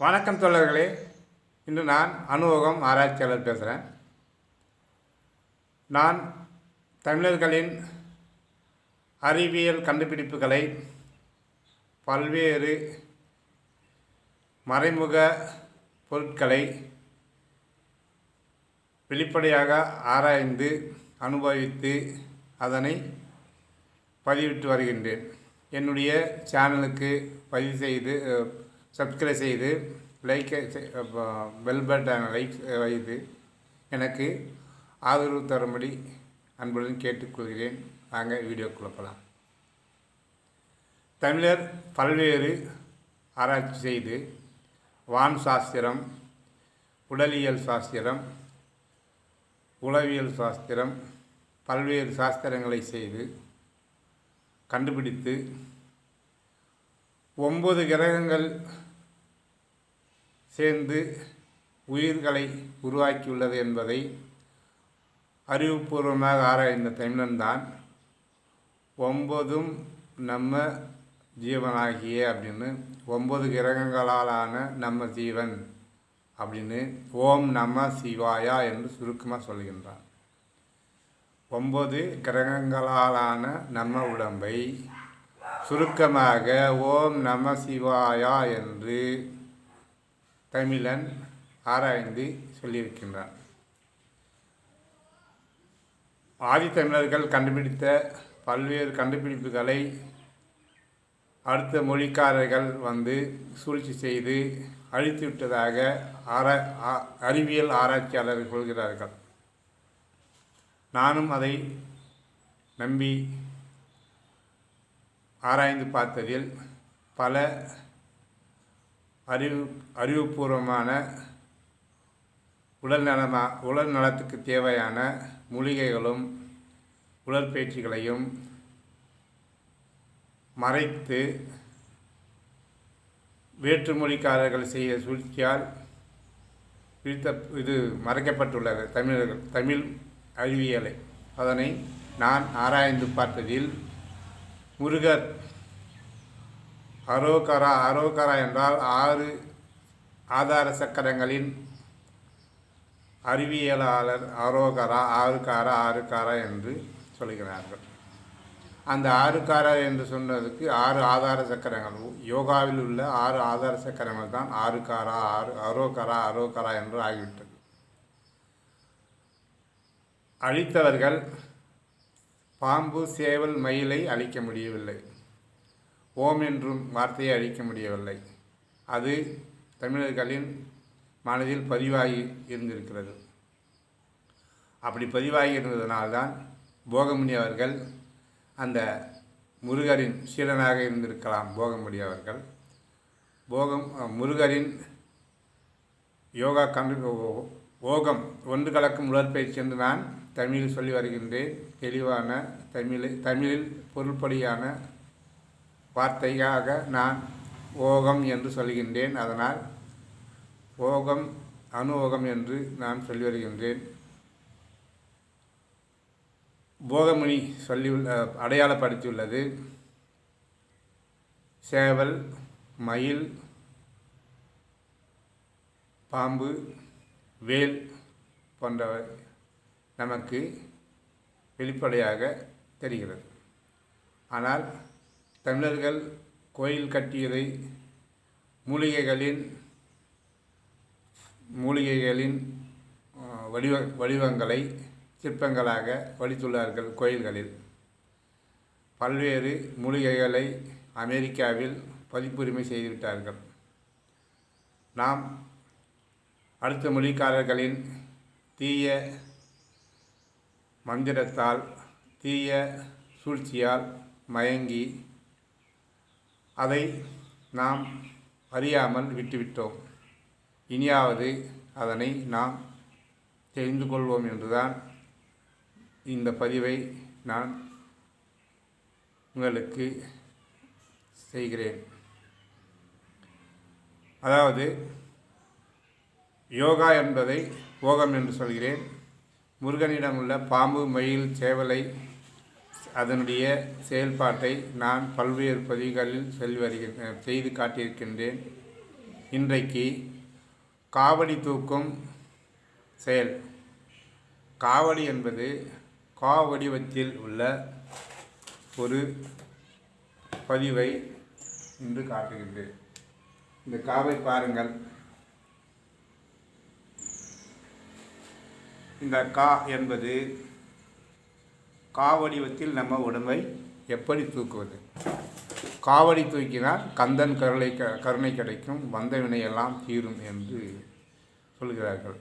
வணக்கம் தோழர்களே. இன்று நான் அனுபவம் ஆராய்ச்சியாளர் பேசுகிறேன் நான் தமிழர்களின் அறிவியல் கண்டுபிடிப்புகளை பல்வேறு மறைமுக பொருட்களை வெளிப்படையாக ஆராய்ந்து அனுபவித்து அதனை பதிவிட்டு வருகின்றேன். என்னுடைய சேனலுக்கு பதிவு செய்து சப்ஸ்கிரைப் செய்து லைக் பெல் பட்டனை லைக் வைத்து எனக்கு ஆதரவு தரும்படி அன்புடன் கேட்டுக்கொள்கிறேன். வாங்க வீடியோ போகலாம் தமிழர் பல்வேறு ஆராய்ச்சி செய்து வான் சாஸ்திரம் உடலியல் சாஸ்திரம் உளவியல் சாஸ்திரம் பல்வேறு சாஸ்திரங்களை செய்து கண்டுபிடித்து ஒன்பது கிரகங்கள் சேர்ந்து உயிர்களை உருவாக்கியுள்ளது என்பதை அறிவுபூர்வமாக ஆராய்ந்த தமிழன்தான். ஒன்பதும் நம்ம ஜீவனாகிய அப்படின்னு ஒன்பது கிரகங்களாலான நம்ம ஜீவன் அப்படின்னு ஓம் நம சிவாயா என்று சுருக்கமாக சொல்கின்றான். ஒன்பது கிரகங்களாலான நம்ம உடம்பை சுருக்கமாக ஓம் நம சிவாயா என்று கமிலன் ஆராய்ந்து சொல்லியிருக்கின்றான் ஆதித்தமிழர்கள் கண்டுபிடித்த பல்வேறு கண்டுபிடிப்புகளை அடுத்த மொழிக்காரர்கள் வந்து சூழ்ச்சி செய்து அழித்துவிட்டதாக ஆரா அறிவியல் ஆராய்ச்சியாளர்கள் கொள்கிறார்கள் நானும் அதை நம்பி ஆராய்ந்து பார்த்ததில் பல அறிவு அறிவுபூர்வமான உடல் நலமா உடல் நலத்துக்கு தேவையான மூலிகைகளும் உடற்பயிற்சிகளையும் மறைத்து வேற்றுமொழிக்காரர்கள் செய்த சூழ்ச்சியால் பிரித்த இது மறைக்கப்பட்டுள்ளது தமிழர்கள் தமிழ் அறிவியலை. அதனை நான் ஆராய்ந்து பார்த்ததில் முருகர் அரோகரா அரோகரா என்றால் ஆறு ஆதார சக்கரங்களின் அறிவியலாளர் அரோகரா ஆறுகாரா ஆறுகாரா என்று சொல்கிறார்கள். அந்த ஆறுகாரா என்று சொன்னதுக்கு ஆறு ஆதார சக்கரங்கள். யோகாவில் உள்ள ஆறு ஆதார சக்கரங்கள் தான் ஆறுகாரா ஆறு அரோகரா அரோகரா என்று ஆகிவிட்டது. அழித்தவர்கள் பாம்பு சேவல் மயிலை அழிக்க முடியவில்லை. ஓம் என்றும் வார்த்தையை அழிக்க முடியவில்லை. அது தமிழர்களின் மனதில் பதிவாகி இருந்திருக்கிறது. அப்படி பதிவாகி இருந்ததனால்தான் போகமுனி அவர்கள் அந்த முருகரின் சீடனாக இருந்திருக்கலாம் போகமுடி அவர்கள். போகம் முருகரின் யோகா கண்டு ஓகம் ஒன்று கலக்கும் உடற்பயிற்சி என்று நான் தமிழில் சொல்லி வருகின்றேன். தெளிவான தமிழை தமிழில் பொருள்படியான வார்த்தையாக நான் ஓகம் என்று சொல்கின்றேன். அதனால் ஓகம் அனுஓகம் என்று நான் சொல்லி வருகின்றேன். போகமணி சொல்லி அடையாளப்படுத்தியுள்ளது. சேவல் மயில் பாம்பு வேல் போன்றவை நமக்கு வெளிப்படையாக தெரிகிறது. ஆனால் தமிழர்கள் கோயில் கட்டியதை மூலிகைகளின் மூலிகைகளின் வடிவ வடிவங்களை சிற்பங்களாக வடித்துள்ளார்கள் கோயில்களில். பல்வேறு மூலிகைகளை அமெரிக்காவில் பதிப்புரிமை செய்துவிட்டார்கள். நாம் அடுத்த மொழிக்காரர்களின் தீய மந்திரத்தால் தீய சூழ்ச்சியால் மயங்கி அதை நாம் அறியாமல் விட்டுவிட்டோம். இனியாவது அதனை நாம் தெரிந்து கொள்வோம் என்றுதான் இந்த பதிவை நான் உங்களுக்கு செய்கிறேன். அதாவது யோகா என்பதை போகம் என்று சொல்கிறேன். முருகனிடம் உள்ள பாம்பு மயில் சேவலை அதனுடைய செயல்பாட்டை நான் பல்வேறு பதிவுகளில் சொல்லி வருகின்றேன் செய்து காட்டியிருக்கின்றேன். இன்றைக்கு காவடி தூக்கும் செயல். காவடி என்பது கா வடிவத்தில் உள்ள ஒரு பதிவை இன்று காட்டுகின்றேன். இந்த காவை பாருங்கள். இந்த கா என்பது காவடிவத்தில் நம்ம உடம்பை எப்படி தூக்குவது? காவடி தூக்கினால் கந்தன் கருளை க கருணை கிடைக்கும் வந்த வினையெல்லாம் தீரும் என்று சொல்கிறார்கள்.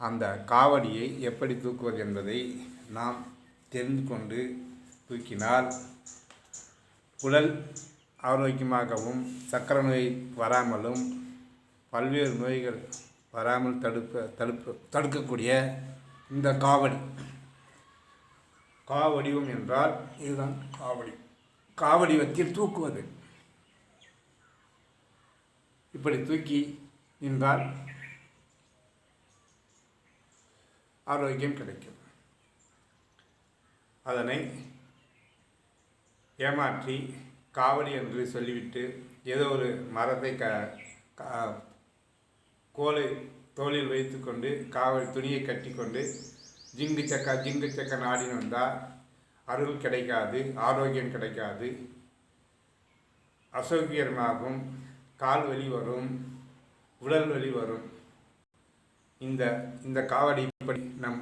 அந்த காவடியை எப்படி தூக்குவது என்பதை நாம் தெரிந்து கொண்டு தூக்கினால் உடல் ஆரோக்கியமாகவும் சக்கர நோய் வராமலும் பல்வேறு நோய்கள் வராமல் தடுப்ப தடுப்பு தடுக்கக்கூடிய இந்த காவடி. காவடிவம் என்றால் இதுதான் காவடி. காவடிவத்தில் தூக்குவது. இப்படி தூக்கி நின்றால் ஆரோக்கியம் கிடைக்கும். அதனை ஏமாற்றி காவடி என்று சொல்லிவிட்டு ஏதோ ஒரு மரத்தை க கோலை தோளில் வைத்துக்கொண்டு காவடி துணியை கட்டிக்கொண்டு ஜிங்கு சக்கா ஜிங்கு சக்க நாடின்னு வந்தால் அருள் கிடைக்காது ஆரோக்கியம் கிடைக்காது. அசௌக்கியமாகும் கால் வலி வரும் உடல் வலி வரும். இந்த இந்த காவடி இப்படி நம்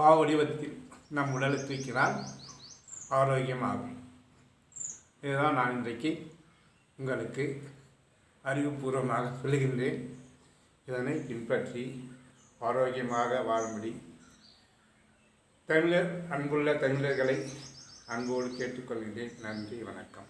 காவடிவத்தில் நம் உடலை தூக்கினால் ஆரோக்கியமாகும். இதுதான் நான் இன்றைக்கு உங்களுக்கு அறிவுபூர்வமாக சொல்லுகின்றேன். இதனை பின்பற்றி ஆரோக்கியமாக வாழும்படி தமிழர் அன்புள்ள தமிழர்களை அன்போடு கேட்டுக்கொள்கின்றேன் நன்றி வணக்கம்.